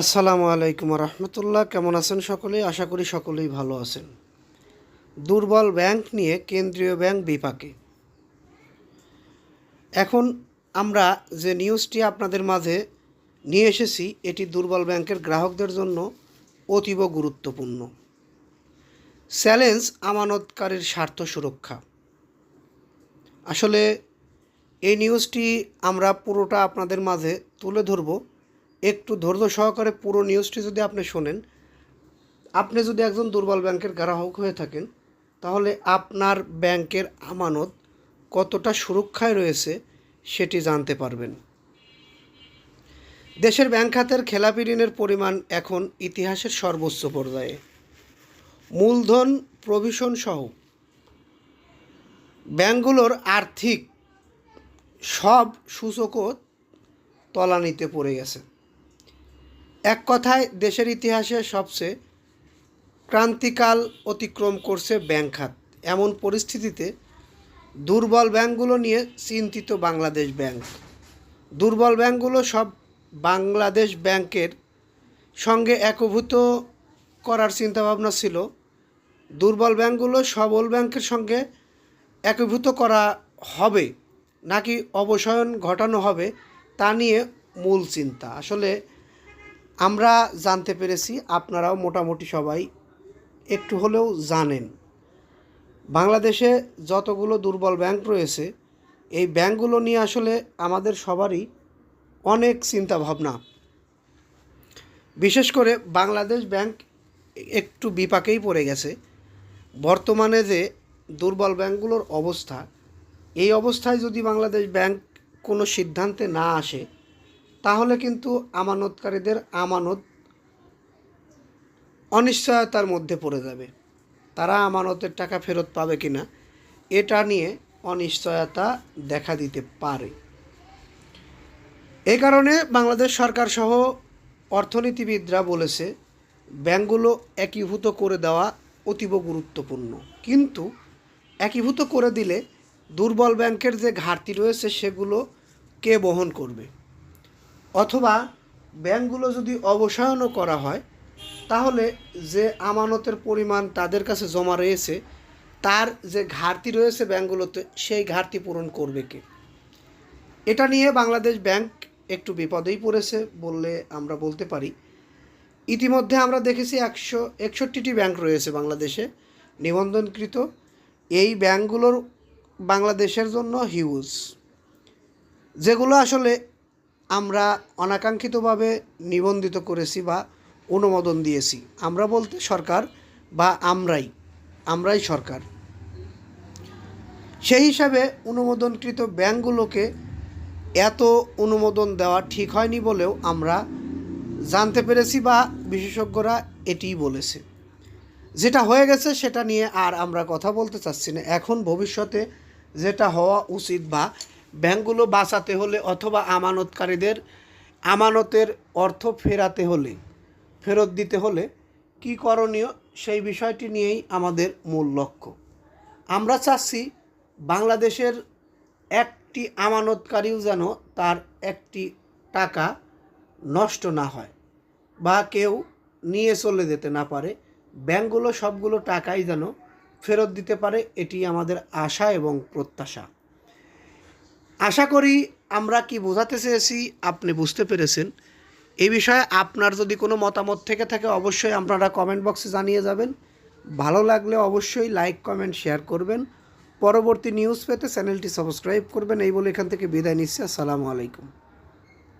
আসসালামু আলাইকুম রহমতুল্লাহ। কেমন আছেন সকলেই আশা করি সকলেই ভালো আছেন। দুর্বল ব্যাংক নিয়ে কেন্দ্রীয় ব্যাংক বিপাকে। এখন আমরা যে নিউজটি আপনাদের মাঝে নিয়ে এসেছি, এটি দুর্বল ব্যাংকের গ্রাহকদের জন্য অতীব গুরুত্বপূর্ণ। চ্যালেঞ্জ আমানতকারীর স্বার্থ সুরক্ষা। আসলে এই নিউজটি আমরা পুরোটা আপনাদের মাঝে তুলে ধরব। একটু ধৈর্য সহকারে পুরো নিউজটি যদি আপনি শোনেন, আপনি যদি একজন দুর্বল ব্যাংকের গ্রাহক হয়ে থাকেন, তাহলে আপনার ব্যাংকের আমানত কতটা সুরক্ষায় রয়েছে সেটি জানতে পারবেন। দেশের ব্যাংক খাতের খেলাপি ঋণের পরিমাণ এখন ইতিহাসের সর্বোচ্চ পর্যায়ে। মূলধন প্রভিশন সহ ব্যাংকগুলোর আর্থিক সব সূচকও তলানিতে পড়ে গেছে। এক কথায়, দেশের ইতিহাসে সবচেয়ে ক্রান্তিকাল অতিক্রম করছে ব্যাংক খাত। এমন পরিস্থিতিতে দুর্বল ব্যাংকগুলো নিয়ে চিন্তিত বাংলাদেশ ব্যাংক। দুর্বল ব্যাংকগুলো সব বাংলাদেশ ব্যাংকের সঙ্গে একভূত করার চিন্তাভাবনা ছিল। দুর্বল ব্যাংকগুলো সবল ব্যাংকের সঙ্গে একীভূত করা হবে নাকি অবসায়ন ঘটানো হবে তা নিয়ে মূল চিন্তা। আসলে আমরা জানতে পেরেছি, আপনারাও মোটামুটি সবাই একটু হলেও জানেন। বাংলাদেশে যতগুলো দুর্বল ব্যাংক রয়েছে, এই ব্যাংকগুলো নিয়ে আসলে আমাদের সবারই অনেক চিন্তা ভাবনা বিশেষ করে বাংলাদেশ ব্যাংক একটু বিপাকেই পড়ে গেছে। বর্তমানে যে দুর্বল ব্যাংকগুলোর অবস্থা, এই অবস্থায় যদি বাংলাদেশ ব্যাংক কোনো সিদ্ধান্তে না আসে তাহলে কিন্তু আমানতকারীদের আমানত অনিশ্চয়তার মধ্যে পড়ে যাবে। তারা আমানতের টাকা ফেরত পাবে কি না এটা নিয়ে অনিশ্চয়তা দেখা দিতে পারে। এই কারণে বাংলাদেশ সরকার সহ অর্থনীতিবিদরা বলেছে, ব্যাংকগুলো একীভূত করে দেওয়া অতীব গুরুত্বপূর্ণ। কিন্তু একীভূত করে দিলে দুর্বল ব্যাংকের যে ঘাটতি রয়েছে, সেগুলো কে বহন করবে? অথবা ব্যাংকগুলো যদি অবসায়নও করা হয়, তাহলে যে আমানতের পরিমাণ তাদের কাছে জমা রয়েছে, তার যে ঘাটতি রয়েছে ব্যাংকগুলোতে, সেই ঘাটতি পূরণ করবে কে? এটা নিয়ে বাংলাদেশ ব্যাংক একটু বিপদেই পড়েছে বললে আমরা বলতে পারি। ইতিমধ্যে আমরা দেখেছি একশো একষট্টিটি ব্যাংক রয়েছে বাংলাদেশে নিবন্ধনকৃত। এই ব্যাংকগুলোর বাংলাদেশের জন্য হিউজ। যেগুলো আসলে আমরা অনাকাঙ্ক্ষিতভাবে নিবন্ধিত করেছি বা অনুমোদন দিয়েছি। আমরা বলতে সরকার বা আমরাই আমরাই সরকার। সেই হিসাবে অনুমোদনকৃত ব্যাংকগুলোকে এত অনুমোদন দেওয়া ঠিক হয়নি বলেও আমরা জানতে পেরেছি বা বিশেষজ্ঞরা এটিই বলেছে। যেটা হয়ে গেছে সেটা নিয়ে আর আমরা কথা বলতে চাচ্ছি না। এখন ভবিষ্যতে যেটা হওয়া উচিত বা ব্যাংকগুলো বাঁচাতে হলে অথবা আমানতকারীদের আমানতের অর্থ ফেরাতে হলে, ফেরত দিতে হলে কি করণীয় সেই বিষয়টি নিয়েই আমাদের মূল লক্ষ্য। আমরা চাচ্ছি বাংলাদেশের একটি আমানতকারীও যেন তার একটি টাকা নষ্ট না হয় বা কেউ নিয়ে চলে যেতে না পারে। ব্যাংকগুলো সবগুলো টাকাই যেন ফেরত দিতে পারে, এটি আমাদের আশা এবং প্রত্যাশা। আশা করি আমরা কি বোঝাতে চেয়েছি আপনি বুঝতে পেরেছেন। এই বিষয়ে আপনার যদি কোনো মতামত থেকে থাকে অবশ্যই আপনারা কমেন্ট বক্সে জানিয়ে যাবেন। ভালো লাগলে অবশ্যই লাইক কমেন্ট শেয়ার করবেন। পরবর্তী নিউজ পেতে চ্যানেলটি সাবস্ক্রাইব করবেন। এই বলে এখান থেকে বিদায় নিচ্ছি। আসসালামু আলাইকুম।